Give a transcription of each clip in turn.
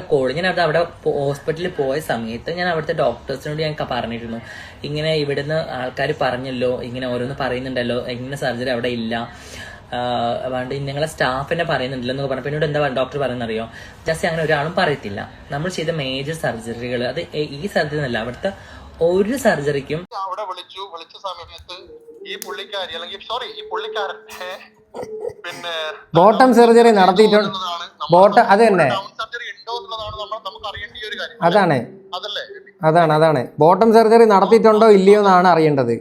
Call ഞാൻ അത് അവിടെ ഹോസ്പിറ്റലിൽ പോയ സമയത്ത് ഞാൻ അവിടുത്തെ ഡോക്ടേഴ്സിനോട് ഞാൻ പറഞ്ഞിരുന്നു. ഇങ്ങനെ ഇവിടുന്ന് ആൾക്കാർ പറഞ്ഞല്ലോ ഇങ്ങനെ ഓരോന്ന് പറയുന്നുണ്ടല്ലോ ഇങ്ങനെ സർജറി അവിടെ ഇല്ല. അതുകൊണ്ട് നിങ്ങളെ സ്റ്റാഫിനെ പറയുന്നുണ്ടല്ലോ എന്നൊക്കെ പറഞ്ഞപ്പോൾ എന്നോട് എന്താ ഡോക്ടർ പറയുന്നറിയോ? ജസ്റ്റ് അങ്ങനെ ഒരാളും പറയത്തില്ല. നമ്മൾ ചെയ്ത മേജർ സർജറികൾ അത് ഈ സർജറി എന്നല്ല അവിടുത്തെ ഒരു സർജറിക്കും അവിടെ വിളിച്ചു. വിളിച്ച സമയത്ത് ഈ പുള്ളിക്കാരി അല്ലെങ്കിൽ സോറി ഈ പുള്ളിക്കാരൻ പിന്നെ ബോട്ടം സർജറി നടത്തിയിട്ടുണ്ട് ബോട്ടം അത് തന്നെ. അതാണ്. അതല്ലേ? അതാണ് അതാണ്. ബോട്ടം സർജറി നടത്തിയിട്ടുണ്ടോ ഇല്ലയോ എന്നാണ് അറിയേണ്ടത്.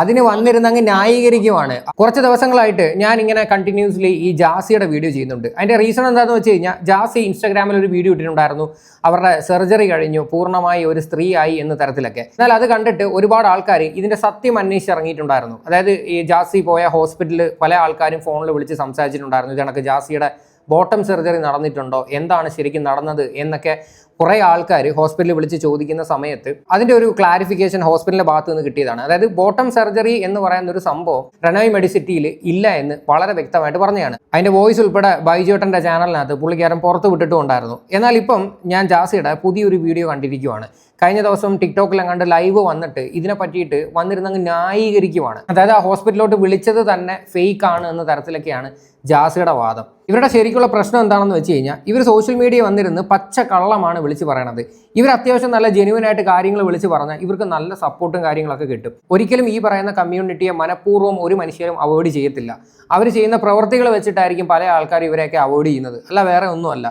അതിന് വന്നിരുന്നങ്ങ് ന്യായീകരിക്കുവാണ്. കുറച്ച് ദിവസങ്ങളായിട്ട് ഞാൻ ഇങ്ങനെ കണ്ടിന്യൂസ്ലി ഈ ജാസിയുടെ വീഡിയോ ചെയ്യുന്നുണ്ട്. അതിന്റെ റീസൺ എന്താണെന്ന് വെച്ച് കഴിഞ്ഞാൽ ജാസി ഇൻസ്റ്റാഗ്രാമിൽ ഒരു വീഡിയോ ഇട്ടിട്ടുണ്ടായിരുന്നു. അവരുടെ സർജറി കഴിഞ്ഞു പൂർണമായി ഒരു സ്ത്രീ ആയി എന്ന തരത്തിലൊക്കെ. എന്നാൽ അത് കണ്ടിട്ട് ഒരുപാട് ആൾക്കാർ ഇതിന്റെ സത്യം അന്വേഷിച്ചിറങ്ങിയിട്ടുണ്ടായിരുന്നു അതായത് ഈ ജാസി പോയ ഹോസ്പിറ്റലിൽ പല ആൾക്കാരും ഫോണിൽ വിളിച്ച് സംസാരിച്ചിട്ടുണ്ടായിരുന്നു. ഇത് ജാസിയുടെ ബോട്ടം സർജറി നടന്നിട്ടുണ്ടോ? എന്താണ് ശരിക്കും നടന്നത്? എന്നൊക്കെ കുറേ ആൾക്കാർ ഹോസ്പിറ്റലിൽ വിളിച്ച് ചോദിക്കുന്ന സമയത്ത് അതിന്റെ ഒരു ക്ലാരിഫിക്കേഷൻ ഹോസ്പിറ്റലിന്റെ ഭാഗത്ത് നിന്ന് കിട്ടിയതാണ്. അതായത് ബോട്ടം സർജറി എന്ന് പറയുന്ന ഒരു സംഭവം റെനോയ് മെഡിസിറ്റിയിൽ ഇല്ല എന്ന് വളരെ വ്യക്തമായിട്ട് പറഞ്ഞതാണ്. അതിന്റെ വോയിസ് ഉൾപ്പെടെ ബൈജോട്ടന്റെ ചാനലിനകത്ത് പുള്ളിക്കാരൻ പുറത്ത് വിട്ടിട്ടുണ്ടായിരുന്നു എന്നാൽ ഇപ്പം ഞാൻ ജാസിയുടെ പുതിയൊരു വീഡിയോ കണ്ടിരിക്കുവാണ്. കഴിഞ്ഞ ദിവസം ടിക്ടോക്കിൽ അങ്ങാണ്ട് ലൈവ് വന്നിട്ട് ഇതിനെ പറ്റിയിട്ട് വന്നിരുന്നങ്ങ് ന്യായീകരിക്കുവാണ്. അതായത് ആ ഹോസ്പിറ്റലിലോട്ട് വിളിച്ചത് തന്നെ ഫേക്ക് ആണ് എന്ന തരത്തിലൊക്കെയാണ് ജാസിയുടെ വാദം. ഇവരുടെ ശരിക്കുള്ള പ്രശ്നം എന്താണെന്ന് വെച്ച് കഴിഞ്ഞാൽ ഇവർ സോഷ്യൽ മീഡിയ വന്നിരുന്ന് പച്ച കള്ളമാണ് വിളിച്ച് പറയണത്. ഇവർ അത്യാവശ്യം നല്ല ജെനുവൻ ആയിട്ട് കാര്യങ്ങൾ വിളിച്ച് പറഞ്ഞാൽ ഇവർക്ക് നല്ല സപ്പോർട്ടും കാര്യങ്ങളൊക്കെ കിട്ടും. ഒരിക്കലും ഈ പറയുന്ന കമ്മ്യൂണിറ്റിയെ മനഃപൂർവം ഒരു മനുഷ്യരും അവോയ്ഡ് ചെയ്യത്തില്ല. അവർ ചെയ്യുന്ന പ്രവൃത്തികൾ വെച്ചിട്ടായിരിക്കും പല ആൾക്കാർ ഇവരെയൊക്കെ അവോയ്ഡ് ചെയ്യുന്നത്. അല്ല വേറെ ഒന്നുമല്ല.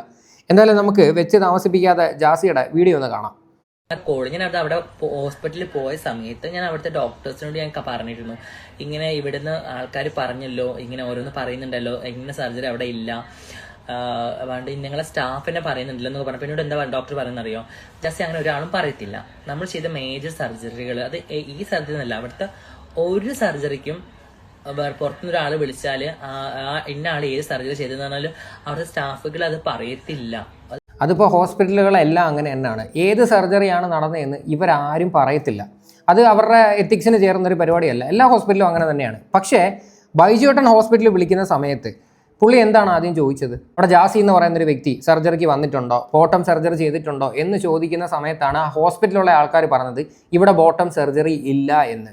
എന്തായാലും നമുക്ക് വെച്ച് താമസിപ്പിക്കാതെ ജാസിയുടെ വീഡിയോ ഒന്ന് കാണാം. കോൾ ഞാൻ അത് അവിടെ ഹോസ്പിറ്റലിൽ പോയ സമയത്ത് ഞാൻ അവിടുത്തെ ഡോക്ടേഴ്സിനോട് ഞാൻ പറഞ്ഞിരുന്നു. ഇങ്ങനെ ഇവിടുന്ന് ആൾക്കാർ പറഞ്ഞല്ലോ ഇങ്ങനെ ഓരോന്ന് പറയുന്നുണ്ടല്ലോ ഇങ്ങനെ സർജറി അവിടെ ഇല്ല. അതുകൊണ്ട് നിങ്ങളെ സ്റ്റാഫിനെ പറയുന്നുണ്ടല്ലോ പറഞ്ഞു. പിന്നീട് എന്താ ഡോക്ടർ പറയുന്നറിയോ? ജസ്റ്റ് അങ്ങനെ ഒരാളും പറയത്തില്ല. നമ്മൾ ചെയ്ത മേജർ സർജറികൾ അത് ഈ സർജറി എന്നല്ല അവിടുത്തെ ഒരു സർജറിക്കും പുറത്തുനിന്ന് ഒരാൾ വിളിച്ചാൽ ഇന്ന ആൾ ഏത് സർജറി ചെയ്തെന്ന് പറഞ്ഞാലും അവിടുത്തെ സ്റ്റാഫുകൾ അത് പറയത്തില്ല. അതിപ്പോൾ ഹോസ്പിറ്റലുകളെല്ലാം അങ്ങനെ തന്നെയാണ്. ഏത് സർജറിയാണ് നടന്നതെന്ന് ഇവരാരും പറയത്തില്ല. അത് അവരുടെ എത്തിക്സിന് ചേർന്നൊരു പരിപാടിയല്ല. എല്ലാ ഹോസ്പിറ്റലും അങ്ങനെ തന്നെയാണ്. പക്ഷേ ബൈജുവേട്ടൻ ഹോസ്പിറ്റലിൽ വിളിക്കുന്ന സമയത്ത് പുള്ളി എന്താണ് ആദ്യം ചോദിച്ചത്? അവിടെ ജാസി എന്ന് പറയുന്ന ഒരു വ്യക്തി സർജറിക്ക് വന്നിട്ടുണ്ടോ? ബോട്ടം സർജറി ചെയ്തിട്ടുണ്ടോ? എന്ന് ചോദിക്കുന്ന സമയത്താണ് ആ ഹോസ്പിറ്റലിലുള്ള ആൾക്കാർ പറഞ്ഞത് ഇവിടെ ബോട്ടം സർജറി ഇല്ല എന്ന്.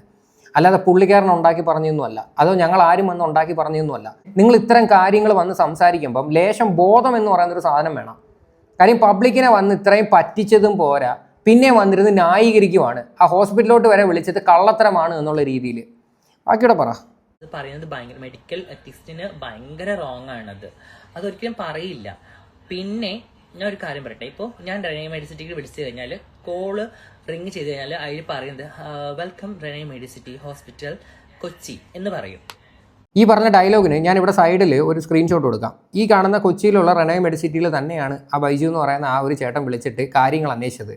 അല്ലാതെ പുള്ളിക്കാരൻ ഉണ്ടാക്കി പറഞ്ഞൊന്നുമല്ല. അതോ ഞങ്ങൾ ആരും വന്ന് ഉണ്ടാക്കി പറഞ്ഞൊന്നുമല്ല. നിങ്ങൾ ഇത്തരം കാര്യങ്ങൾ വന്ന് സംസാരിക്കുമ്പം ലേശം ബോധം എന്ന് പറയുന്ന ഒരു സാധനം വേണം. കാര്യം പബ്ലിക്കിനെ വന്ന് ഇത്രയും പറ്റിച്ചതും പോരാ. പിന്നെ വന്നിരുന്ന് ന്യായീകരിക്കുവാണ്. ആ ഹോസ്പിറ്റലിലോട്ട് വരെ വിളിച്ചത് കള്ളത്തരമാണ് എന്നുള്ള രീതിയിൽ. ബാക്കിയുടെ പറ. പറയുന്നത് ഭയങ്കര മെഡിക്കൽ എത്തിക്സിന് ഭയങ്കര റോങ് ആണത്. അതൊരിക്കലും പറയില്ല. പിന്നെ ഞാൻ ഒരു കാര്യം പറയട്ടെ. ഇപ്പോൾ ഞാൻ റെനൈ മെഡിസിറ്റിക്ക് വിളിച്ചു കഴിഞ്ഞാൽ കോൾ റിങ് ചെയ്ത് കഴിഞ്ഞാൽ അതിൽ പറയുന്നത് welcome Renai Medicity hospital Kochi എന്ന് പറയും. ഈ പറഞ്ഞ ഡയലോഗിന് ഞാൻ ഇവിടെ സൈഡിൽ ഒരു സ്ക്രീൻഷോട്ട് കൊടുക്കാം. ഈ കാണുന്ന കൊച്ചിയിലുള്ള റെനൈ മെഡിസിറ്റിയിൽ തന്നെയാണ് ആ ബൈജു എന്ന് പറയുന്ന ആ ഒരു ചേട്ടൻ വിളിച്ചിട്ട് കാര്യങ്ങൾ അന്വേഷിച്ചത്.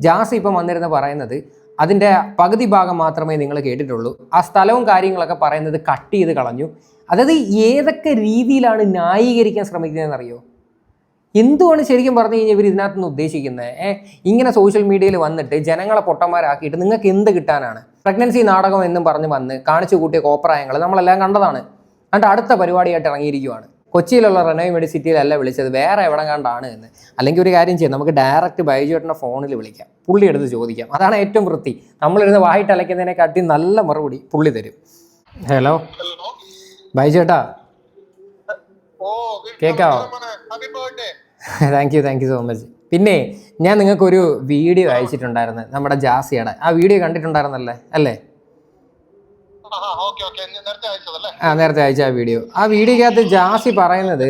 ജാസ് ഇപ്പം വന്നിരുന്ന് പറയുന്നത് അതിന്റെ പകുതി ഭാഗം മാത്രമേ നിങ്ങൾ കേട്ടിട്ടുള്ളൂ. ആ സ്ഥലവും കാര്യങ്ങളൊക്കെ പറയുന്നത് കട്ട് ചെയ്ത് കളഞ്ഞു. അതായത് ഏതൊക്കെ രീതിയിലാണ് ന്യായീകരിക്കാൻ ശ്രമിക്കുന്നതെന്ന് അറിയോ എന്തുമാണ് ശരിക്കും പറഞ്ഞു കഴിഞ്ഞാൽ ഇവർ ഇതിനകത്ത് നിന്ന് ഉദ്ദേശിക്കുന്നത് ഇങ്ങനെ സോഷ്യൽ മീഡിയയിൽ വന്നിട്ട് ജനങ്ങളെ പൊട്ടന്മാരാക്കിയിട്ട് നിങ്ങൾക്ക് എന്ത് കിട്ടാനാണ്? പ്രഗ്നൻസി നാടകം എന്നും പറഞ്ഞ് വന്ന് കാണിച്ചു കൂട്ടിയ കോപ്രായങ്ങൾ നമ്മളെല്ലാം കണ്ടതാണ്. എന്നിട്ട് അടുത്ത പരിപാടിയായിട്ട് ഇറങ്ങിയിരിക്കുവാണ്. കൊച്ചിയിലുള്ള റെനോയ് മെഡിസിറ്റിയിലല്ല വിളിച്ചത്. വേറെ എവിടെ കണ്ടാണ് എന്ന്. അല്ലെങ്കിൽ ഒരു കാര്യം ചെയ്യാം. നമുക്ക് ഡയറക്റ്റ് ബൈജുവേട്ടന്റെ ഫോണിൽ വിളിക്കാം. പുള്ളി എടുത്ത് ചോദിക്കാം. അതാണ് ഏറ്റവും വൃത്തി. നമ്മളിരുന്ന് വായിട്ട് അലയ്ക്കുന്നതിനെ കാട്ടി നല്ല മറുപടി പുള്ളി തരും. ഹലോ ബൈജേട്ടാ കേക്കാവോ? Thank you thank you so much പിന്നെ ഞാൻ നിങ്ങൾക്കൊരു വീഡിയോ അയച്ചിട്ടുണ്ടായിരുന്നു. നമ്മുടെ ജാസിയുടെ. ആ വീഡിയോ കണ്ടിട്ടുണ്ടായിരുന്നല്ലേ? അല്ലേ? ആ നേരത്തെ അയച്ച ആ വീഡിയോ. ആ വീഡിയോക്കകത്ത് ജാസി പറയുന്നത്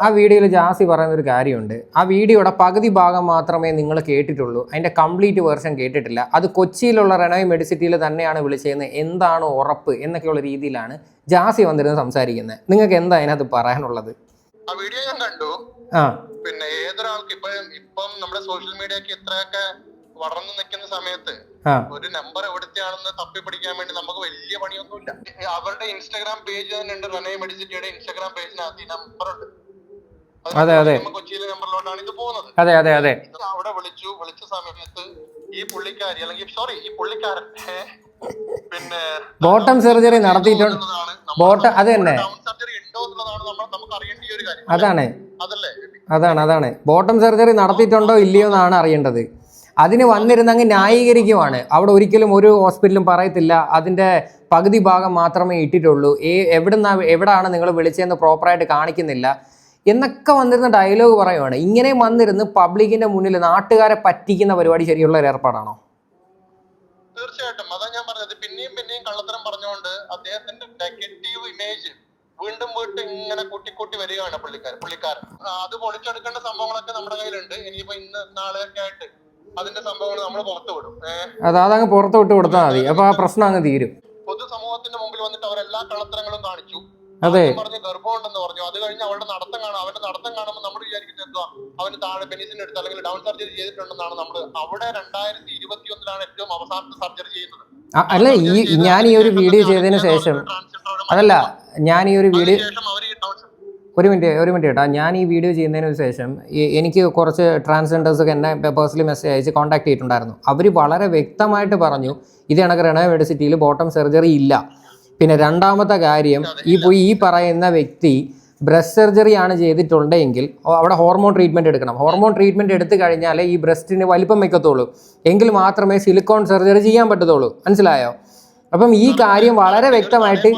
ആ. വീഡിയോയിൽ ജാസി പറയുന്ന ഒരു കാര്യമുണ്ട്. ആ വീഡിയോയുടെ പകുതി ഭാഗം മാത്രമേ നിങ്ങൾ കേട്ടിട്ടുള്ളൂ. അതിന്റെ കംപ്ലീറ്റ് വേർഷൻ കേട്ടിട്ടില്ല. അത് കൊച്ചിയിലുള്ള റെനോയ് മെഡിസിറ്റിയിൽ തന്നെയാണ് വിളിച്ചതെന്ന് എന്താണ് ഉറപ്പ് എന്നൊക്കെയുള്ള രീതിയിലാണ് ജാസി വന്നിരുന്ന് സംസാരിക്കുന്നത്. നിങ്ങൾക്ക് എന്താ അതിനകത്ത് പറയാനുള്ളത്? ആ വീഡിയോ ഞാൻ കണ്ടു. ആ. പിന്നെ ഏതൊരാൾക്ക് ഇപ്പം ഇപ്പം നമ്മുടെ സോഷ്യൽ മീഡിയക്ക് ഇത്രയൊക്കെ വളർന്നു നിൽക്കുന്ന സമയത്ത് ഒരു നമ്പർ എവിടുത്തെയാണെന്ന് തപ്പി പിടിക്കാൻ വേണ്ടി നമുക്ക് വലിയ പണിയൊന്നുമില്ല. അവരുടെ ഇൻസ്റ്റാഗ്രാം പേജ് തന്നെ ഉണ്ട്. റെനേ മെഡിസിറ്റിയുടെ ഇൻസ്റ്റാഗ്രാം പേജിനകത്ത് ഈ നമ്പർ ഉണ്ട്. അത് അതെ, കൊച്ചിയിലെ നമ്പറിലോട്ടാണ് ഇത് പോകുന്നത്. അതെ അതെ അതെ. അവിടെ വിളിച്ചു. വിളിച്ച സമയത്ത് ഈ പുള്ളിക്കാരി അല്ലെങ്കിൽ സോറി ഈ പുള്ളിക്കാരൻ പിന്നെ ബോട്ടം സർജറി നടത്തിയിട്ടുണ്ട് ബോട്ടം അത് തന്നെ. ഡൗൺ സർജറി ഉണ്ടോ എന്നുള്ളതാണ് നമ്മൾ നമുക്ക് അറിയേണ്ട ഈ ഒരു കാര്യം. അതാണ്. അതല്ലേ? അതാണ് അതാണ്. ബോട്ടം സർജറി നടത്തിയിട്ടുണ്ടോ ഇല്ലയോ എന്നാണ് അറിയേണ്ടത്. അതിന് വന്നിരുന്നങ്ങ് ന്യായീകരിക്കുവാണ്. അവിടെ ഒരിക്കലും ഒരു ഹോസ്പിറ്റലും പറയത്തില്ല. അതിന്റെ പകുതി ഭാഗം മാത്രമേ ഇട്ടിട്ടുള്ളൂ. ഏ എവിടുന്ന എവിടാണ് നിങ്ങൾ വിളിച്ചതെന്ന് പ്രോപ്പറായിട്ട് കാണിക്കുന്നില്ല. എന്നൊക്കെ വന്നിരുന്ന ഡയലോഗ് പറയുവാണ്. ഇങ്ങനെ വന്നിരുന്ന് പബ്ലിക്കിന്റെ മുന്നിൽ നാട്ടുകാരെ പറ്റിക്കുന്ന പരിപാടി ശരിയുള്ള ഒരു ഏർപ്പാടാണോ? തീർച്ചയായിട്ടും. അതാ ഞാൻ പറഞ്ഞത്. പിന്നെയും പിന്നെയും കള്ളത്തരം പറഞ്ഞുകൊണ്ട് അദ്ദേഹത്തിന്റെ നെഗറ്റീവ് ഇമേജ് വീണ്ടും വീണ്ടും ഇങ്ങനെ കൂട്ടിക്കൂട്ടി വരികയാണ് പുള്ളിക്കാരൻ. പുള്ളിക്കാരൻ. അത് പൊളിച്ചെടുക്കേണ്ട സംഭവങ്ങളൊക്കെ നമ്മുടെ കയ്യിലുണ്ട്. ഇനിയിപ്പോ ഇന്ന് നാളെയൊക്കെ ആയിട്ട് അതിന്റെ സംഭവങ്ങൾ നമ്മൾ പുറത്തു വിടും. അത് അതങ്ങ് പുറത്തു വിട്ട് കൊടുത്താൽ മതി. അപ്പൊ ആ പ്രശ്നം അങ്ങ് തീരും. പൊതുസമൂഹത്തിന്റെ മുമ്പിൽ വന്നിട്ട് അവരെല്ലാ കളത്തരങ്ങളും കാണിച്ചു. അതെ. പറഞ്ഞു ഗർഭമുണ്ടെന്ന് പറഞ്ഞു. അത് കഴിഞ്ഞ് അവരുടെ നടത്തം കാണാം. അവരുടെ നടത്തം കാണുമ്പോൾ നമ്മൾ വിചാരിക്കുന്നത് എന്തുവാ? അവന് താഴെ പെനിസിന് എടുത്ത് അല്ലെങ്കിൽ ഡൗൺ സർജറി ചെയ്തിട്ടുണ്ടെന്നാണ് നമ്മൾ അവിടെ രണ്ടായിരത്തി ഇരുപത്തി ഒന്നിലാണ് ഏറ്റവും അവസാനത്തെ സർജറി ചെയ്യുന്നത്. അല്ല ഈ ഞാൻ ഈ ഒരു വീഡിയോ ചെയ്തതിന് ശേഷം അതല്ല ഞാൻ ഈ ഒരു വീഡിയോ അതിനുശേഷം അവർ ഈ ഡൗൺ ഒരു മിനിറ്റ് ഒരു മിനിറ്റ് കേട്ടോ. ഞാൻ ഈ വീഡിയോ ചെയ്യുന്നതിന് ശേഷം എനിക്ക് കുറച്ച് ട്രാൻസ്ജെൻഡേഴ്സൊക്കെ എന്നെ പേഴ്സണലി മെസ്സേജ് അയച്ച് കോൺടാക്ട് ചെയ്തിട്ടുണ്ടായിരുന്നു. അവർ വളരെ വ്യക്തമായിട്ട് പറഞ്ഞു ഇത് കണക്ക് രണ മെഡിസിറ്റിയിൽ ബോട്ടം സർജറി ഇല്ല. പിന്നെ രണ്ടാമത്തെ കാര്യം ഈ പോയി ഈ പറയുന്ന വ്യക്തി ബ്രസ്റ്റ് സർജറി ആണ് ചെയ്തിട്ടുണ്ടെങ്കിൽ അവിടെ ഹോർമോൺ ട്രീറ്റ്മെന്റ് എടുക്കണം. ഹോർമോൺ ട്രീറ്റ്മെന്റ് എടുത്തു കഴിഞ്ഞാൽ ഈ ബ്രസ്റ്റിന് വലിപ്പം വെക്കത്തുള്ളൂ. എങ്കിൽ മാത്രമേ സിലിക്കോൺ സർജറി ചെയ്യാൻ പറ്റത്തുള്ളൂ. മനസ്സിലായോ? അപ്പം ഈ കാര്യം വളരെ വ്യക്തമായിട്ട്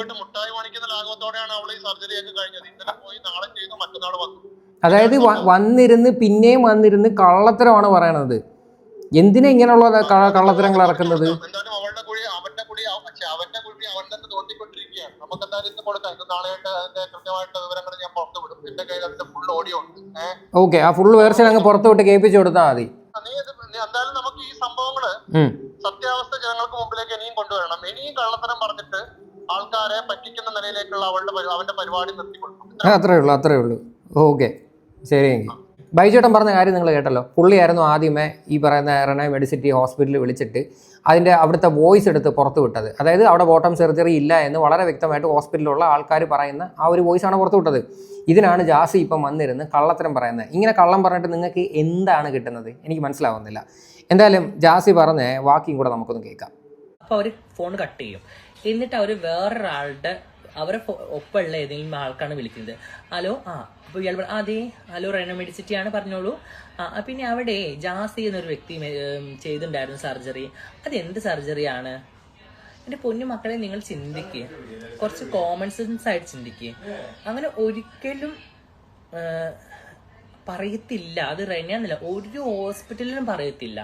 ലാഘവത്തോടെയാണ് അവൾ ഈ സർജറി ഒക്കെ കഴിഞ്ഞത്. ഇന്നലെ പോയി നാളെ ചെയ്തു മറ്റന്നാൾ വന്നു. അതായത് വന്നിരുന്ന് പിന്നെയും വന്നിരുന്ന് കള്ളത്തരമാണ് പറയണത്. എന്തിനാ ഇങ്ങനെയുള്ള കള്ളത്തരങ്ങൾ ഇറക്കുന്നത്? എന്തായാലും അവളുടെ കുഴി അവന്റെ കുഴി അവ- ഛെ, അവന്റെ കുഴി അവൻ തന്നെ തോണ്ടിക്കൊണ്ടിരിക്കുകയാണ്. നമുക്ക് എന്തായാലും ഇന്ന് കൊടുക്കാം. ഇന്ന് നാളെയായിട്ട് അതിന്റെ കൃത്യമായിട്ട് വിവരങ്ങൾ ഞാൻ പുറത്തു വിടും. എന്റെ കയ്യിൽ അതിന്റെ ഫുൾ ഓഡിയോ ഉണ്ട്. ഏഹ് ഓക്കെ ആ ഫുൾ വേർഷൻ അങ്ങ് പുറത്തു വിട്ട് കേൾപ്പിച്ചു കൊടുത്താൽ മതി. എന്തായാലും നമുക്ക് ഈ സംഭവങ്ങൾ. സത്യാവസ്ഥ ജനങ്ങൾക്ക് മുമ്പിലേക്ക് ഇനിയും കൊണ്ടുവരണം. ഇനിയും കള്ളത്തരം പറഞ്ഞിട്ട് ആൾക്കാരെ പറ്റിക്കുന്ന നിലയിലേക്കുള്ള അവളുടെ അവന്റെ പരിപാടി നിർത്തിക്കൊടുക്കും. അത്രേ ഉള്ളൂ അത്രേ ഉള്ളൂ. ഓക്കെ. ശരിയെങ്കിൽ. ബൈചേട്ടൻ പറഞ്ഞ കാര്യം നിങ്ങൾ കേട്ടല്ലോ. പുള്ളിയായിരുന്നു ആദ്യമേ ഈ പറയുന്ന റെന മെഡിസിറ്റി ഹോസ്പിറ്റലിൽ വിളിച്ചിട്ട് അതിന്റെ അവിടുത്തെ വോയിസ് എടുത്ത് പുറത്തു വിട്ടത്. അതായത് അവിടെ ബോട്ടം സർജറി ഇല്ല എന്ന് വളരെ വ്യക്തമായിട്ട് ഹോസ്പിറ്റലിലുള്ള ആൾക്കാർ പറയുന്ന ആ ഒരു വോയിസാണ് പുറത്തു വിട്ടത്. ഇതിനാണ് ജാസി ഇപ്പം വന്നിരുന്ന് കള്ളത്തരം പറയുന്നത്. ഇങ്ങനെ കള്ളം പറഞ്ഞിട്ട് നിങ്ങൾക്ക് എന്താണ് കിട്ടുന്നത്? എനിക്ക് മനസ്സിലാവുന്നില്ല. എന്തായാലും ജാസി പറഞ്ഞ വാക്കിയും കൂടെ നമുക്കൊന്ന് കേൾക്കാം. അപ്പോൾ അവർ ഫോൺ കട്ട് ചെയ്യും. എന്നിട്ട് അവർ വേറൊരാളുടെ അവരെ ഒപ്പമുള്ള ഏതെങ്കിലും ആൾക്കാണ് വിളിക്കുന്നത്. ഹലോ ആ അപ്പൊ ഇയാൾ പറഞ്ഞു അതെ ഹലോ റെനോ മെഡിസിറ്റി ആണ് പറഞ്ഞോളൂ. ആ പിന്നെ അവിടെ ജാസി എന്നൊരു വ്യക്തി ചെയ്തിട്ടുണ്ടായിരുന്നു സർജറി. അത് എന്ത് സർജറിയാണ്? എന്റെ പൊന്നു മക്കളെ നിങ്ങൾ ചിന്തിക്കുക കുറച്ച് കോമൺ സെൻസ് ആയിട്ട് ചിന്തിക്കുക അങ്ങനെ ഒരിക്കലും പറയത്തില്ല. അത് റെനയാന്നില്ല ഒരു ഹോസ്പിറ്റലിലും പറയത്തില്ല.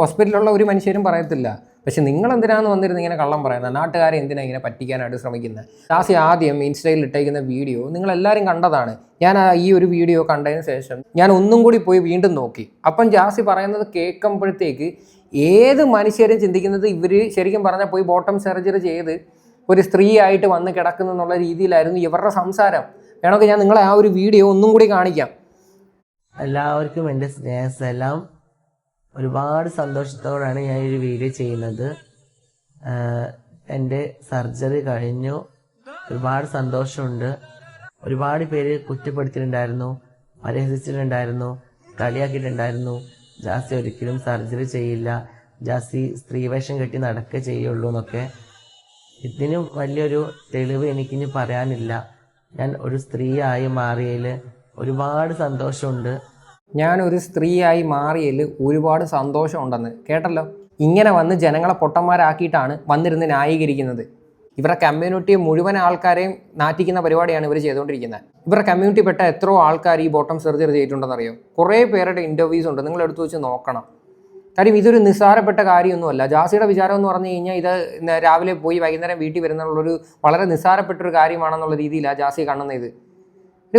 ഹോസ്പിറ്റലിലുള്ള ഒരു മനുഷ്യരും പറയത്തില്ല. പക്ഷെ നിങ്ങൾ എന്തിനാന്ന് വന്നിരുന്ന് ഇങ്ങനെ കള്ളം പറയുന്നത്? നാട്ടുകാരെ എന്തിനാണ് ഇങ്ങനെ പറ്റിക്കാനായിട്ട് ശ്രമിക്കുന്നത്? ദാസി ആദ്യം ഇൻസ്റ്റയിൽ ഇട്ടേക്കുന്ന വീഡിയോ നിങ്ങൾ എല്ലാവരും കണ്ടതാണ്. ഞാൻ ഈ ഒരു വീഡിയോ കണ്ടതിന് ശേഷം ഞാൻ ഒന്നും കൂടി പോയി വീണ്ടും നോക്കി. അപ്പം ജാസി പറയുന്നത് കേൾക്കുമ്പോഴത്തേക്ക് ഏത് മനുഷ്യരും ചിന്തിക്കുന്നത് ഇവർ ശരിക്കും പറഞ്ഞാൽ പോയി ബോട്ടം സർജറി ചെയ്ത് ഒരു സ്ത്രീ ആയിട്ട് വന്ന് കിടക്കുന്നു എന്നുള്ള രീതിയിലായിരുന്നു ഇവരുടെ സംസാരം. വേണമെങ്കിൽ ഞാൻ നിങ്ങളെ ആ ഒരു വീഡിയോ ഒന്നും കൂടി കാണിക്കാം. എല്ലാവർക്കും എന്റെ സ്നേഹസലാം ഒരുപാട് സന്തോഷത്തോടാണ് ഞാൻ ഒരു വീഡിയോ ചെയ്യുന്നത്. എന്റെ സർജറി കഴിഞ്ഞു. ഒരുപാട് സന്തോഷമുണ്ട്. ഒരുപാട് പേര് കുറ്റപ്പെടുത്തിയിട്ടുണ്ടായിരുന്നു പരിഹസിച്ചിട്ടുണ്ടായിരുന്നു കളിയാക്കിയിട്ടുണ്ടായിരുന്നു. ജാസി ഒരിക്കലും സർജറി ചെയ്യില്ല. ജാസി സ്ത്രീവേഷം കെട്ടി നടക്കുക ചെയ്യുള്ളൂ എന്നൊക്കെ. ഇതിനും വലിയൊരു തെളിവ് എനിക്കിനി പറയാനില്ല. ഞാൻ ഒരു സ്ത്രീയായി മാറിയതിൽ ഒരുപാട് സന്തോഷമുണ്ട്. ഞാൻ ഒരു സ്ത്രീയായി മാറിയതിൽ ഒരുപാട് സന്തോഷമുണ്ടെന്ന് കേട്ടല്ലോ? ഇങ്ങനെ വന്ന് ജനങ്ങളെ പൊട്ടന്മാരാക്കിയിട്ടാണ് വന്നിരുന്ന് ന്യായീകരിക്കുന്നത്. ഇവരുടെ കമ്മ്യൂണിറ്റി മുഴുവൻ ആൾക്കാരെയും നാറ്റിക്കുന്ന പരിപാടിയാണ് ഇവർ ചെയ്തുകൊണ്ടിരിക്കുന്നത്. ഇവരുടെ കമ്മ്യൂണിറ്റി പെട്ട എത്രയോ ആൾക്കാർ ഈ ബോട്ടം സർജറി ചെയ്തിട്ടുണ്ടെന്നറിയോ? കുറേ പേരുടെ ഇന്റർവ്യൂസ് ഉണ്ട്. നിങ്ങൾ എടുത്തു വെച്ച് നോക്കണം. കാര്യം ഇതൊരു നിസ്സാരപ്പെട്ട കാര്യമൊന്നുമല്ല. ജാസിയുടെ വിചാരം എന്ന് പറഞ്ഞു കഴിഞ്ഞാൽ ഇത് രാവിലെ പോയി വൈകുന്നേരം വീട്ടിൽ വരുന്നുള്ളൊരു വളരെ നിസ്സാരപ്പെട്ടൊരു കാര്യമാണെന്നുള്ള രീതിയിലാണ് ജാസി കാണുന്നത്. ഇത്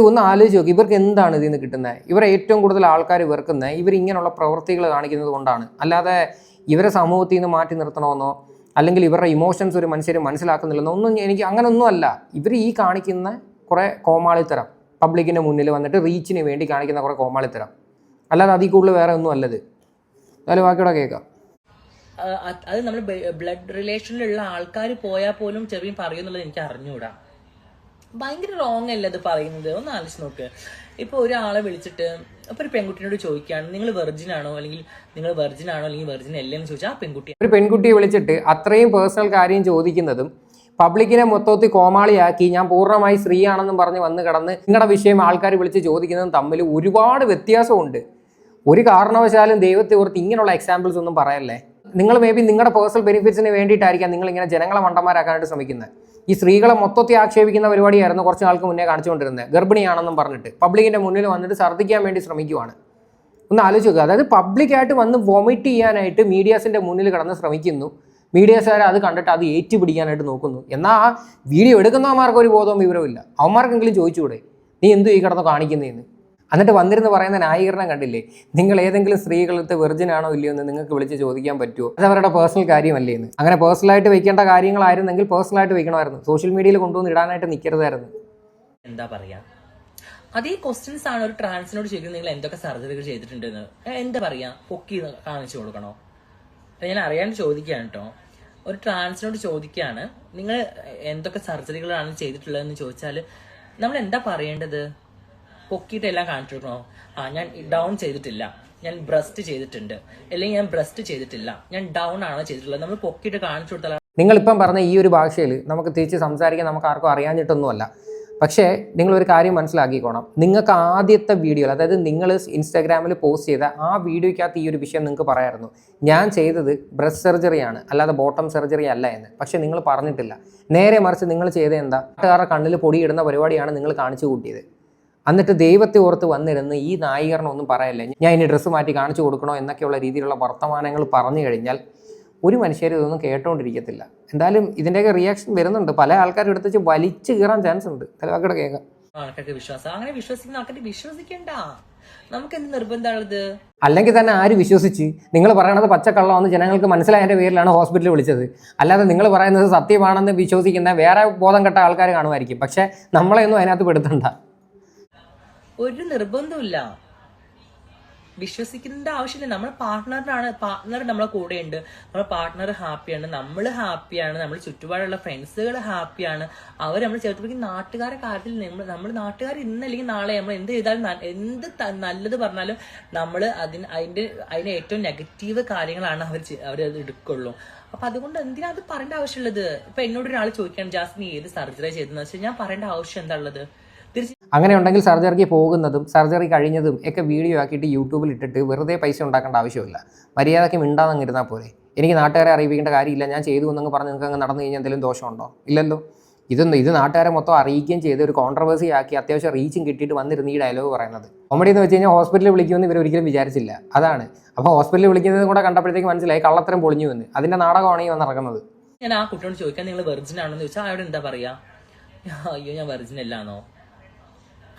ഒന്ന് ആലോചിച്ച് നോക്കി. ഇവർക്ക് എന്താണ് ഇതിൽ നിന്ന് കിട്ടുന്നത് ഇവർ ഏറ്റവും കൂടുതൽ ആൾക്കാർ വെറുക്കുന്നത് ഇവർ ഇങ്ങനെയുള്ള പ്രവൃത്തികൾ കാണിക്കുന്നത് കൊണ്ടാണ്. അല്ലാതെ ഇവരെ സമൂഹത്തിൽ നിന്ന് മാറ്റി നിർത്തണമെന്നോ അല്ലെങ്കിൽ ഇവരുടെ ഇമോഷൻസ് ഒരു മനുഷ്യർ മനസ്സിലാക്കുന്നില്ലെന്നോ? ഒന്നും എനിക്ക് അങ്ങനൊന്നും അല്ല. ഇവർ ഈ കാണിക്കുന്ന കുറേ കോമാളിത്തരം. പബ്ലിക്കിന്റെ മുന്നിൽ വന്നിട്ട് റീച്ചിന് വേണ്ടി കാണിക്കുന്ന കുറേ കോമാളിത്തരം. അല്ലാതെ അതിൽ കൂടുതൽ വേറെ ഒന്നും അല്ലത്. എന്തായാലും ബാക്കിയോടെ കേൾക്കാം. അത് നമ്മൾ ബ്ലഡ് റിലേഷനിലുള്ള ആൾക്കാർ പോയാൽ പോലും ചെറിയ പറയുന്നുള്ളത് എനിക്ക് അറിഞ്ഞുകൂടാ ഭയങ്കര റോങ് അല്ല അത് പറയുന്നത്? ഒന്ന് ആലോചിച്ച് നോക്ക്. ഇപ്പൊ ഒരാളെ വിളിച്ചിട്ട് അപ്പൊ ഒരു പെൺകുട്ടിയോട് ചോദിക്കുകയാണ് നിങ്ങൾ വെർജിൻ ആണോ? അല്ലെങ്കിൽ നിങ്ങൾ വെർജിൻ ആണോ? അല്ലെങ്കിൽ വെർജിൻ അല്ലേന്ന് ചോദിച്ചാൽ ആ പെൺകുട്ടി. ഒരു പെൺകുട്ടിയെ വിളിച്ചിട്ട് അത്രയും പേഴ്സണൽ കാര്യം ചോദിക്കുന്നതും പബ്ലിക്കിനെ മൊത്തത്തിൽ കോമാളിയാക്കി ഞാൻ പൂർണമായി സ്ത്രീ ആണെന്നും പറഞ്ഞ് വന്ന് കടന്ന് നിങ്ങളുടെ വിഷയം ആൾക്കാർ വിളിച്ച് ചോദിക്കുന്നതും തമ്മിൽ ഒരുപാട് വ്യത്യാസമുണ്ട്. ഒരു കാരണവശാലും ദൈവത്തെ ഓർത്ത് ഇങ്ങനെയുള്ള എക്സാമ്പിൾസ് ഒന്നും പറയല്ലേ? നിങ്ങൾ മേ ബി നിങ്ങളുടെ പേഴ്സണൽ ബെനിഫിറ്റ്സിന് വേണ്ടിയിട്ടായിരിക്കാം നിങ്ങൾ ഇങ്ങനെ ജനങ്ങളെ മണ്ടന്മാരാക്കാനായിട്ട് ശ്രമിക്കുന്നത്. ഈ സ്ത്രീകളെ മൊത്തത്തിൽ ആക്ഷേപിക്കുന്ന പരിപാടിയായിരുന്നു കുറച്ച് നാൾക്ക് മുന്നേ കാണിച്ചുകൊണ്ടിരുന്നത്. ഗർഭിണിയാണെന്നും പറഞ്ഞിട്ട്. പബ്ലിക്കിന്റെ മുന്നിൽ വന്നിട്ട് ഛർദ്ദിക്കാൻ വേണ്ടി ശ്രമിക്കുവാണ്. ഒന്ന് ആലോചിച്ച് നോക്കുക അതായത് പബ്ലിക്കായിട്ട് വന്ന് വൊമിറ്റ് ചെയ്യാനായിട്ട് മീഡിയാസിന്റെ മുന്നിൽ കിടന്ന് ശ്രമിക്കുന്നു. മീഡിയാസുകാർ അത് കണ്ടിട്ട് അത് ഏറ്റുപിടിക്കാനായിട്ട് നോക്കുന്നു. എന്നാൽ ആ വീഡിയോ എടുക്കുന്നവന്മാർക്ക് ഒരു ബോധവും വിവരവും ഇല്ല. അവന്മാർക്കെങ്കിലും ചോദിച്ചുകൂടെ? നീ എന്തു ഈ കിടന്ന് കാണിക്കുന്നതെന്ന് എന്നിട്ട് വന്നിരുന്ന് പറയുന്ന ന്യായീകരണം കണ്ടില്ലേ? നിങ്ങൾ ഏതെങ്കിലും സ്ത്രീകളടുത്ത് വെർജിൻ ആണോ ഇല്ലയോ എന്ന് നിങ്ങൾക്ക് വിളിച്ച് ചോദിക്കാൻ പറ്റുമോ അത് അവരുടെ പേഴ്സണൽ കാര്യമല്ലേ എന്ന്. അങ്ങനെ പേഴ്സണലായിട്ട് വെക്കേണ്ട കാര്യങ്ങളായിരുന്നെങ്കിൽ പേഴ്സണലായിട്ട് വെക്കണമായിരുന്നു. സോഷ്യൽ മീഡിയയിൽ കൊണ്ടുവന്ന് ഇടാനായിട്ട് നിൽക്കരുതായിരുന്നു എന്താ പറയാ? അതേ ക്വസ്റ്റ്യൻസ് ആണ് ഒരു ട്രാൻസിനോട് ചോദിക്കുന്നത്. നിങ്ങൾ എന്തൊക്കെ സർജറികൾ ചെയ്തിട്ടുണ്ടെന്ന് എന്താ പറയാ? പൊക്കി കാണിച്ചു കൊടുക്കണോ? ഞാൻ അറിയാണ്ട് ചോദിക്കുകയാണ് കേട്ടോ ഒരു ട്രാൻസിനോട് ചോദിക്കുകയാണ് നിങ്ങൾ എന്തൊക്കെ സർജറികളാണ് ചെയ്തിട്ടുള്ളതെന്ന് ചോദിച്ചാൽ നമ്മൾ എന്താ പറയേണ്ടത്? പൊക്കിയിട്ട് എല്ലാം കാണിച്ചു ആ ഞാൻ ഡൗൺ ചെയ്തിട്ടില്ല. ഞാൻ ബ്രസ്റ്റ് ചെയ്തിട്ടുണ്ട്. അല്ലെങ്കിൽ ഞാൻ ബ്രസ്റ്റ് ചെയ്തിട്ടില്ല. ഞാൻ ഡൗൺ ആണ് ചെയ്തിട്ടുള്ളത്? നമ്മൾ പൊക്കിയിട്ട് കാണിച്ചു കൊടുത്താൽ നിങ്ങളിപ്പം പറഞ്ഞ ഈ ഒരു ഭാഷയിൽ നമുക്ക് തിരിച്ച് സംസാരിക്കാൻ നമുക്ക് ആർക്കും അറിയാഞ്ഞിട്ടൊന്നുമല്ല. പക്ഷേ നിങ്ങളൊരു കാര്യം മനസ്സിലാക്കിക്കോണം. നിങ്ങൾക്ക് ആദ്യത്തെ വീഡിയോ അതായത് നിങ്ങൾ ഇൻസ്റ്റാഗ്രാമിൽ പോസ്റ്റ് ചെയ്ത ആ വീഡിയോയ്ക്കകത്ത് ഈ ഒരു വിഷയം നിങ്ങൾക്ക് പറയായിരുന്നു. ഞാൻ ചെയ്തത് ബ്രസ്റ്റ് സർജറിയാണ് അല്ലാതെ ബോട്ടം സർജറി അല്ല എന്ന്. പക്ഷേ നിങ്ങൾ പറഞ്ഞിട്ടില്ല. നേരെ മറിച്ച് നിങ്ങൾ ചെയ്തത് എന്താ? നാട്ടുകാരുടെ കണ്ണിൽ പൊടിയിടുന്ന പരിപാടിയാണ് നിങ്ങൾ കാണിച്ചു കൂട്ടിയത്. എന്നിട്ട് ദൈവത്തെ ഓർത്ത് വന്നിരുന്ന് ഈ നായികരണം ഒന്നും പറയല്ല? ഞാൻ ഇനി ഡ്രസ്സ് മാറ്റി കാണിച്ചു കൊടുക്കണോ എന്നൊക്കെയുള്ള രീതിയിലുള്ള വർത്തമാനങ്ങൾ പറഞ്ഞു കഴിഞ്ഞാൽ ഒരു മനുഷ്യരും ഇതൊന്നും കേട്ടോണ്ടിരിക്കത്തില്ല. എന്തായാലും ഇതിന്റെയൊക്കെ റിയാക്ഷൻ വരുന്നുണ്ട്. പല ആൾക്കാരും എടുത്ത് വെച്ച് വലിച്ചു കീറാൻ ചാൻസ് ഉണ്ട്. ചിലവാക്കടെ കേൾക്കാം. ആൾക്കാർക്ക് വിശ്വാസം. അങ്ങനെ വിശ്വസിക്കുന്ന വിശ്വസിക്കണ്ട. നമുക്ക് എന്ത് അല്ലെങ്കിൽ തന്നെ ആര് വിശ്വസിച്ച്? നിങ്ങൾ പറയണത് പച്ചക്കള്ളമെന്ന് ജനങ്ങൾക്ക് മനസ്സിലായതിന്റെ പേരിലാണ് ഹോസ്പിറ്റലിൽ വിളിച്ചത്. അല്ലാതെ നിങ്ങൾ പറയുന്നത് സത്യമാണെന്ന് വിശ്വസിക്കുന്ന വേറെ ബോധം കെട്ട ആൾക്കാർ കാണുമായിരിക്കും. പക്ഷേ നമ്മളെയൊന്നും അതിനകത്ത് പെടുത്തണ്ട. ഒരു നിർബന്ധമില്ല വിശ്വസിക്കേണ്ട ആവശ്യമില്ല. നമ്മുടെ പാർട്ട്ണറിനാണ് പാർട്ട്ണർ നമ്മളെ കൂടെയുണ്ട്. നമ്മുടെ പാർട്ട്ണർ ഹാപ്പിയാണ് നമ്മൾ ഹാപ്പിയാണ് നമ്മൾ ചുറ്റുപാടുള്ള ഫ്രണ്ട്സുകൾ ഹാപ്പിയാണ് അവർ നമ്മൾ ചേർത്ത് പിടിക്കുന്ന നാട്ടുകാരെ കാര്യത്തിൽ നമ്മൾ നമ്മൾ നാട്ടുകാർ ഇന്നല്ലെങ്കിൽ നാളെ നമ്മൾ എന്ത് ചെയ്താലും എന്ത് നല്ലത് പറഞ്ഞാലും നമ്മൾ അതിന് അതിന്റെ അതിന് ഏറ്റവും നെഗറ്റീവ് കാര്യങ്ങളാണ് അവർ അവർ അത് എടുക്കുള്ളൂ. അപ്പൊ അതുകൊണ്ട് എന്തിനാ അത് പറയേണ്ട ആവശ്യമുള്ളത്? ഇപ്പൊ എന്നോട് ഒരാൾ ചോദിക്കുകയാണ് ജാസ്മിൻ നീ ഏത് സർജറി ചെയ്തെന്ന് വെച്ചാൽ ഞാൻ പറയേണ്ട ആവശ്യം എന്താ ഉള്ളത്? അങ്ങനെ ഉണ്ടെങ്കിൽ സർജറിക്ക് പോകുന്നതും സർജറി കഴിഞ്ഞതും ഒക്കെ വീഡിയോ ആക്കിയിട്ട് യൂട്യൂബിൽ ഇട്ടിട്ട് വെറുതെ പൈസ ഉണ്ടാക്കേണ്ട ആവശ്യമില്ല. മര്യാദയ്ക്ക് മിണ്ടാന്നങ്ങ് ഇരുന്നാൽ പോരെ. എനിക്ക് നാട്ടുകാരെ അറിയിക്കേണ്ട കാര്യമില്ല. ഞാൻ ചെയ്തു എന്നങ്ങ് പറഞ്ഞ് നിങ്ങൾക്ക് അങ്ങ് നടന്നു കഴിഞ്ഞാൽ എന്തെങ്കിലും ദോഷമുണ്ടോ? ഇല്ലല്ലോ. ഇതൊന്നും ഇത് നാട്ടുകാരെ മൊത്തം അറിയിക്കുകയും ചെയ്ത് ഒരു കോൺട്രവേഴ്സി ആക്കി അത്യാവശ്യം റീച്ചും കിട്ടിയിട്ട് വന്നിരുന്ന് ഈ ഡയലോഗ് പറയുന്നത്. കോമഡി എന്ന് വെച്ച് കഴിഞ്ഞാൽ ഹോസ്പിറ്റലിൽ വിളിക്കുമെന്ന് ഇവർ ഒരിക്കലും വിചാരിച്ചില്ല. അതാണ്. അപ്പോൾ ഹോസ്പിറ്റലിൽ വിളിക്കുന്നതും കൂടെ കണ്ടപ്പോഴത്തേക്ക് മനസ്സിലായി കള്ളത്തരം പൊളിഞ്ഞു എന്ന്. അതിന്റെ നാടകമാണ് വന്ന് നടക്കുന്നത്. ഞാൻ ആ കുട്ടിയോട് ചോദിക്കാൻ നിങ്ങൾ വെർജിൻ ആണെന്ന് ചോദിച്ചാൽ അവിടെ എന്താ പറയുക അയ്യോ ഞാൻ വെർജിൻ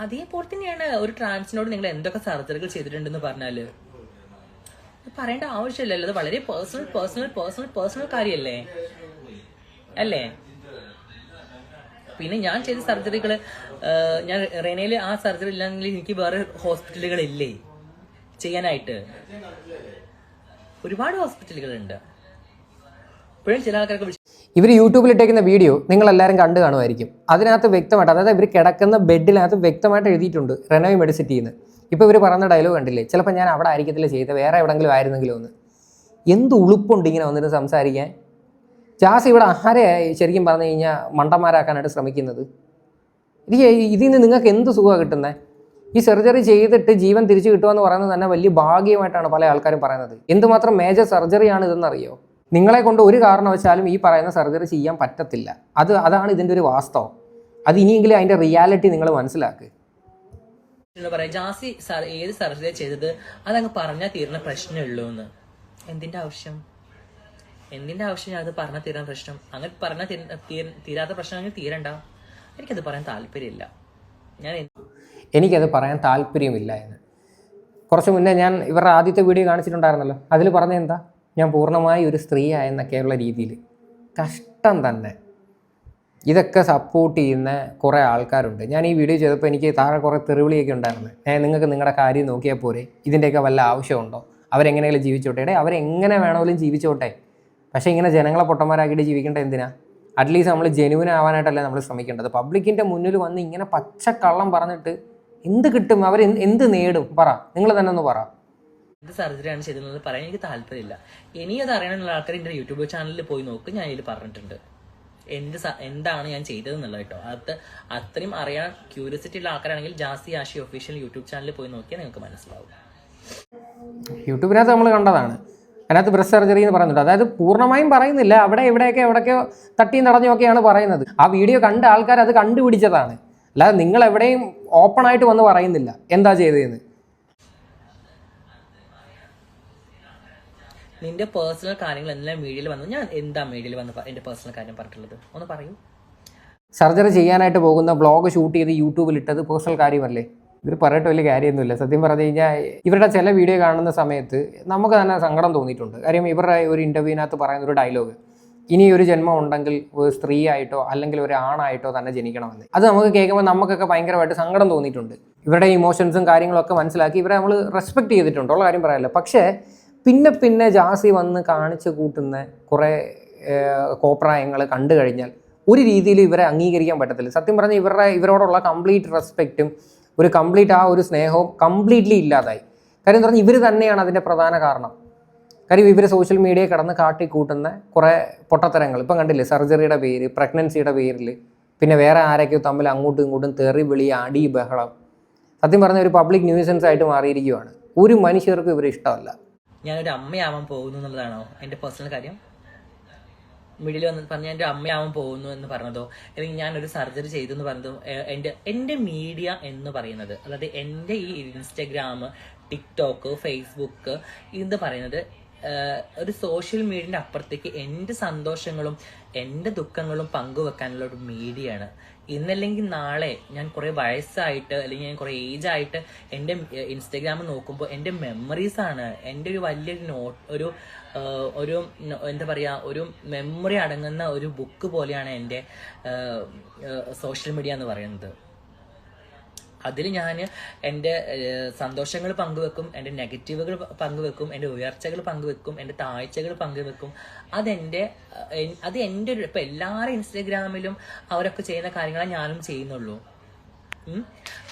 അതേപോലെ തന്നെയാണ് ഒരു ട്രാൻസിനോട് നിങ്ങൾ എന്തൊക്കെ സർജറികൾ ചെയ്തിട്ടുണ്ടെന്ന് പറഞ്ഞാൽ. പറയേണ്ട ആവശ്യമില്ലല്ലോ അത് വളരെ പേഴ്സണൽ പേഴ്സണൽ പേഴ്സണൽ പേഴ്സണൽ കാര്യല്ലേ? അല്ലേ? പിന്നെ ഞാൻ ചെയ്ത സർജറികൾ ഞാൻ റെനയിൽ ആ സർജറി ഇല്ലെങ്കിൽ എനിക്ക് വേറെ ഹോസ്പിറ്റലുകളില്ലേ ചെയ്യാനായിട്ട്? ഒരുപാട് ഹോസ്പിറ്റലുകളുണ്ട്. ഇപ്പോഴും ചില ആൾക്കാർക്ക് വിളിച്ച് ഇവർ യൂട്യൂബിൽ ഇട്ടേക്കുന്ന വീഡിയോ നിങ്ങൾ എല്ലാവരും കണ്ടു കാണുമായിരിക്കും. അതിനകത്ത് വ്യക്തമായിട്ട് അതായത് ഇവർ കിടക്കുന്ന ബെഡിനകത്ത് വ്യക്തമായിട്ട് എഴുതിയിട്ടുണ്ട് റെനോവ് മെഡിസിറ്റി എന്ന്. ഇപ്പോൾ ഇവർ പറഞ്ഞ ഡയലോഗ് കണ്ടില്ലേ? ചിലപ്പോൾ ഞാൻ അവിടെ ആയിരിക്കത്തില്ല ചെയ്ത് വേറെ എവിടെങ്കിലും ആയിരുന്നെങ്കിലും ഒന്ന് എന്ത് ഉളുപ്പുണ്ട് ഇങ്ങനെ വന്നിട്ട് സംസാരിക്കാൻ? ജാസ് ഇവിടെ ആരെ ശരിക്കും പറഞ്ഞു കഴിഞ്ഞാൽ മണ്ടന്മാരാക്കാനായിട്ട് ശ്രമിക്കുന്നത്? എനിക്ക് ഇതിൽ നിന്ന് നിങ്ങൾക്ക് എന്ത് സുഖമാണ് കിട്ടുന്നത് ഈ സർജറി ചെയ്തിട്ട് ജീവൻ തിരിച്ചു കിട്ടുമെന്ന് പറയുന്നത് തന്നെ വലിയ ഭാഗ്യമായിട്ടാണ് പല ആൾക്കാരും പറയുന്നത്. എന്തുമാത്രം മേജർ സർജറിയാണ് ഇതെന്നറിയോ? നിങ്ങളെ കൊണ്ട് ഒരു കാരണവശാലും ഈ പറയുന്ന സർജറി ചെയ്യാൻ പറ്റത്തില്ല. അത് അതാണ് ഇതിന്റെ ഒരു വാസ്തവം. അത് ഇനിയെങ്കിലും അതിന്റെ റിയാലിറ്റി നിങ്ങൾ മനസ്സിലാക്കുക എന്ന് പറയാം ജാസി സർ- ഏത് സർജറി ചെയ്തത്? അതങ്ങ് പറഞ്ഞാൽ തീരുന്ന പ്രശ്നമേ ഉള്ളൂ എന്ന് എന്തിന്റെ ആവശ്യം? എന്തിന്റെ ആവശ്യം ഞാൻ അത് പറഞ്ഞാൽ തീരാൻ പ്രശ്നം? അങ്ങനെ പറഞ്ഞാൽ തീരാത്ത പ്രശ്നം പ്രശ്നമെങ്കിൽ തീരണ്ട. എനിക്കത് പറയാൻ താല്പര്യമില്ല. ഞാൻ എനിക്കത് പറയാൻ താല്പര്യമില്ല എന്ന്. കുറച്ച് മുന്നേ ഞാൻ ഇവരുടെ ആദ്യത്തെ വീഡിയോ കാണിച്ചിട്ടുണ്ടായിരുന്നല്ലോ. അതിൽ പറഞ്ഞ എന്താ? ഞാൻ പൂർണമായി ഒരു സ്ത്രീ ആയെന്നൊക്കെയുള്ള രീതിയിൽ കഷ്ടം തന്നെ. ഇതൊക്കെ സപ്പോർട്ട് ചെയ്യുന്ന കുറേ ആൾക്കാരുണ്ട്. ഞാൻ ഈ വീഡിയോ ചെയ്തപ്പോൾ എനിക്ക് താഴെ കുറേ തെറിവിളിയൊക്കെ ഉണ്ടായിരുന്നു. ഏ നിങ്ങൾക്ക് നിങ്ങളുടെ കാര്യം നോക്കിയാൽ പോരെ? ഇതിന്റെയൊക്കെ വല്ല ആവശ്യമുണ്ടോ? അവരെങ്ങനെയെങ്കിലും ജീവിച്ചോട്ടെ? ഇടേ അവരെങ്ങനെ വേണമെങ്കിലും ജീവിച്ചോട്ടെ? പക്ഷേ ഇങ്ങനെ ജനങ്ങളെ പൊട്ടന്മാരാക്കിയിട്ട് ജീവിക്കേണ്ട എന്തിനാ? അറ്റ്ലീസ്റ്റ് നമ്മൾ ജെനുവിൻ ആവാനായിട്ടല്ല നമ്മൾ ശ്രമിക്കേണ്ടത്. പബ്ലിക്കിന്റെ മുന്നിൽ വന്ന് ഇങ്ങനെ പച്ചക്കള്ളം പറഞ്ഞിട്ട് എന്ത് കിട്ടും? അവർ എന്ത് നേടും? പറ. നിങ്ങൾ തന്നെ ഒന്ന് പറ. എന്ത് സർജറിയാണ് ചെയ്തതെന്ന് പറയാൻ എനിക്ക് താല്പര്യമില്ല. ഇനി അത് അറിയണമെന്നുള്ള ആൾക്കാർ എന്റെ യൂട്യൂബ് ചാനലിൽ പോയി നോക്ക് ഞാൻ ഇതിൽ പറഞ്ഞിട്ടുണ്ട്. എന്ത് എന്താണ് ഞാൻ ചെയ്തതെന്നുള്ളത് കേട്ടോ. അത് അത്രയും അറിയാൻ ക്യൂരിയോസിറ്റി ഉള്ള ആൾക്കാരാണെങ്കിൽ ജാസി ആഷി ഒഫീഷ്യൽ യൂട്യൂബ് ചാനലിൽ പോയി നോക്കിയാൽ നിങ്ങൾക്ക് മനസ്സിലാവും. യൂട്യൂബിനകത്ത് നമ്മൾ കണ്ടതാണ്. അതിനകത്ത് ബ്രസ്റ്റ് സർജറി എന്ന് പറയുന്നുണ്ട്. അതായത് പൂർണമായും പറയുന്നില്ല. അവിടെ എവിടെയൊക്കെ എവിടെയൊക്കെയോ തട്ടിയും തടഞ്ഞൊക്കെയാണ് പറയുന്നത്. ആ വീഡിയോ കണ്ട ആൾക്കാർ അത് കണ്ടുപിടിച്ചതാണ്. അല്ലാതെ നിങ്ങൾ എവിടെയും ഓപ്പൺ ആയിട്ട് വന്ന് പറയുന്നില്ല. എന്താ ചെയ്തതെന്ന്. നിന്റെ പേഴ്സണൽ കാര്യങ്ങൾ എല്ലാം മീഡിയയിൽ വന്നു? ഞാൻ എന്താ മീഡിയയിൽ വന്ന് എന്റെ പേഴ്സണൽ കാര്യം പറഞ്ഞിട്ടുള്ളത്? ഒന്ന് പറയൂ. സർജറി ചെയ്യാനായിട്ട് പോകുന്ന ബ്ലോഗ് ഷൂട്ട് ചെയ്ത് യൂട്യൂബിൽ ഇട്ടത് പേഴ്സണൽ കാര്യമല്ലേ? ഇവർ പറയട്ടെ വലിയ കാര്യമൊന്നുമില്ല. സത്യം പറഞ്ഞു കഴിഞ്ഞാൽ ഇവരുടെ ചില വീഡിയോ കാണുന്ന സമയത്ത് നമുക്ക് തന്നെ സങ്കടം തോന്നിയിട്ടുണ്ട്. കാര്യം ഇവരുടെ ഒരു ഇന്റർവ്യൂവിനകത്ത് പറയുന്ന ഒരു ഡയലോഗ് ഇനി ഒരു ജന്മം ഉണ്ടെങ്കിൽ ഒരു സ്ത്രീ ആയിട്ടോ അല്ലെങ്കിൽ ഒരു ആണായിട്ടോ തന്നെ ജനിക്കണമെന്ന്. അത് നമുക്ക് കേൾക്കുമ്പോൾ നമുക്കൊക്കെ ഭയങ്കരമായിട്ട് സങ്കടം തോന്നിയിട്ടുണ്ട്. ഇവരുടെ ഇമോഷൻസും കാര്യങ്ങളൊക്കെ മനസ്സിലാക്കി ഇവരെ നമ്മൾ റെസ്പെക്ട് ചെയ്തിട്ടുണ്ട്. ഉള്ള കാര്യം പറയാമല്ലോ പക്ഷേ പിന്നെ പിന്നെ ജാസി വന്ന് കാണിച്ചു കൂട്ടുന്ന കുറേ കോപ്രായങ്ങൾ കണ്ടു കഴിഞ്ഞാൽ ഒരു രീതിയിൽ ഇവരെ അംഗീകരിക്കാൻ പറ്റത്തില്ല. സത്യം പറഞ്ഞാൽ ഇവരുടെ ഇവരോടുള്ള കംപ്ലീറ്റ് റെസ്പെക്റ്റും ഒരു കംപ്ലീറ്റ് ആ ഒരു സ്നേഹവും കംപ്ലീറ്റ്ലി ഇല്ലാതായി. കാര്യം പറഞ്ഞാൽ ഇവർ തന്നെയാണ് അതിന്റെ പ്രധാന കാരണം. കാര്യം ഇവർ സോഷ്യൽ മീഡിയ കിടന്ന് കാട്ടിക്കൂട്ടുന്ന കുറേ പൊട്ടത്തരങ്ങൾ. ഇപ്പം കണ്ടില്ലേ സർജറിയുടെ പേര് പ്രഗ്നൻസിയുടെ പേരിൽ പിന്നെ വേറെ ആരൊക്കെയോ തമ്മിൽ അങ്ങോട്ടും ഇങ്ങോട്ടും തെറി വിളി അടി ബഹളം. സത്യം പറഞ്ഞ ഒരു പബ്ലിക് ന്യൂസൻസ് ആയിട്ട് മാറിയിരിക്കുകയാണ് ഒരു മനുഷ്യർക്കും ഇവർ ഇഷ്ടമല്ല. ഞാനൊരു അമ്മയാവാൻ പോകുന്നു എന്നുള്ളതാണോ? എന്റെ പേഴ്സണൽ കാര്യം? മിഡിൽ വന്ന് പറഞ്ഞ എന്റെ അമ്മയാവാൻ പോകുന്നു എന്ന് പറഞ്ഞതോ? അല്ലെങ്കിൽ ഞാനൊരു സർജറി ചെയ്തു എന്ന് പറഞ്ഞതോ? എന്റെ എന്റെ മീഡിയ എന്ന് പറയുന്നത് അതായത് എന്റെ ഈ ഇൻസ്റ്റഗ്രാം ടിക്ടോക്ക് ഫേസ്ബുക്ക് ഇത് പറയുന്നത് ഒരു സോഷ്യൽ മീഡിയന്റെ അപ്പുറത്തേക്ക് എന്റെ സന്തോഷങ്ങളും എന്റെ ദുഃഖങ്ങളും പങ്കുവെക്കാനുള്ള ഒരു മീഡിയയാണ് ഇന്നല്ലെങ്കിൽ നാളെ ഞാൻ കുറേ വയസ്സായിട്ട് അല്ലെങ്കിൽ ഞാൻ കുറേ ഏജ് ആയിട്ട് എന്റെ ഇൻസ്റ്റഗ്രാം നോക്കുമ്പോൾ എന്റെ ആണ്. എന്റെ ഒരു വലിയൊരു നോട്ട് ഒരു ഒരു എന്താ പറയുക ഒരു മെമ്മറി അടങ്ങുന്ന ഒരു ബുക്ക് പോലെയാണ് എന്റെ സോഷ്യൽ മീഡിയ എന്ന് പറയുന്നത്. അതിൽ ഞാൻ എന്റെ സന്തോഷങ്ങൾ പങ്കുവെക്കും എന്റെ നെഗറ്റീവുകൾ പങ്കുവെക്കും എന്റെ ഉയർച്ചകൾ പങ്കുവെക്കും എന്റെ താഴ്ചകൾ പങ്കുവെക്കും. അതെന്റെ അത് എന്റെ ഒരു ഇപ്പം എല്ലാവരും ഇൻസ്റ്റഗ്രാമിലും അവരൊക്കെ ചെയ്യുന്ന കാര്യങ്ങളാണ് ഞാനും ചെയ്യുന്നുള്ളൂ.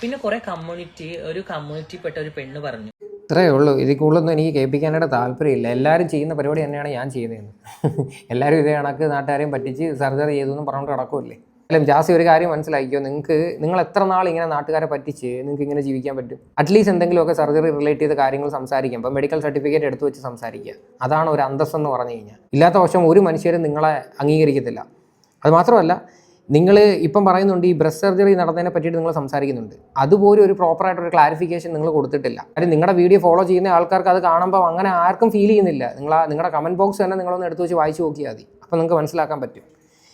പിന്നെ കുറെ കമ്മ്യൂണിറ്റി ഒരു കമ്മ്യൂണിറ്റിപ്പെട്ട ഒരു പെണ്ണ് പറഞ്ഞു. ഇത്രയേ ഉള്ളൂ. ഇതിൽ കൂടുതലൊന്നും എനിക്ക് കേൾപ്പിക്കാനായിട്ട് താല്പര്യമില്ല. എല്ലാവരും ചെയ്യുന്ന പരിപാടി തന്നെയാണ് ഞാൻ ചെയ്യുന്നതെന്ന് എല്ലാവരും ഇതേ കണക്ക് നാട്ടുകാരെയും പറ്റിച്ച് സർജറി ചെയ്തു എന്ന് പറഞ്ഞുകൊണ്ട് നടക്കുമല്ലേ അല്ല ജാസി ഒരു കാര്യം മനസ്സിലാക്കിയോ നിങ്ങൾക്ക് നിങ്ങൾ എത്ര നാൾ ഇങ്ങനെ നാട്ടുകാരെ പറ്റിച്ച് നിങ്ങൾക്ക് ഇങ്ങനെ ജീവിക്കാൻ പറ്റും? അറ്റ്ലീസ്റ്റ് എന്തെങ്കിലുമൊക്കെ സർജറി റിലേറ്റ് ചെയ്ത കാര്യങ്ങൾ സംസാരിക്കാം. ഇപ്പം മെഡിക്കൽ സർട്ടിഫിക്കറ്റ് എടുത്തു വെച്ച് സംസാരിക്കുക. അതാണ് ഒരു അന്തസ്സെന്ന് പറഞ്ഞു കഴിഞ്ഞാൽ. ഇല്ലാത്ത പക്ഷം ഒരു മനുഷ്യരും നിങ്ങളെ അംഗീകരിക്കത്തില്ല. അത് മാത്രമല്ല നിങ്ങൾ ഇപ്പം പറയുന്നുണ്ട് ഈ ബ്രസ്റ്റ് സർജറി നടന്നതിനെ പറ്റിയിട്ട് നിങ്ങൾ സംസാരിക്കുന്നുണ്ട്. അതുപോലും ഒരു പ്രോപ്പറായിട്ടൊരു ക്ലാരിഫിക്കേഷൻ നിങ്ങൾ കൊടുത്തിട്ടില്ല. കാര്യം നിങ്ങളുടെ വീഡിയോ ഫോളോ ചെയ്യുന്ന ആൾക്കാർക്ക് അത് കാണുമ്പോൾ അങ്ങനെ ആർക്കും ഫീൽ ചെയ്യുന്നില്ല. നിങ്ങൾ നിങ്ങളുടെ കമന്റ് ബോക്സ് തന്നെ നിങ്ങളൊന്ന് എടുത്തു വെച്ച് വായിച്ചു നോക്കിയാൽ മതി. അപ്പോൾ നിങ്ങൾക്ക് മനസ്സിലാക്കാൻ പറ്റും.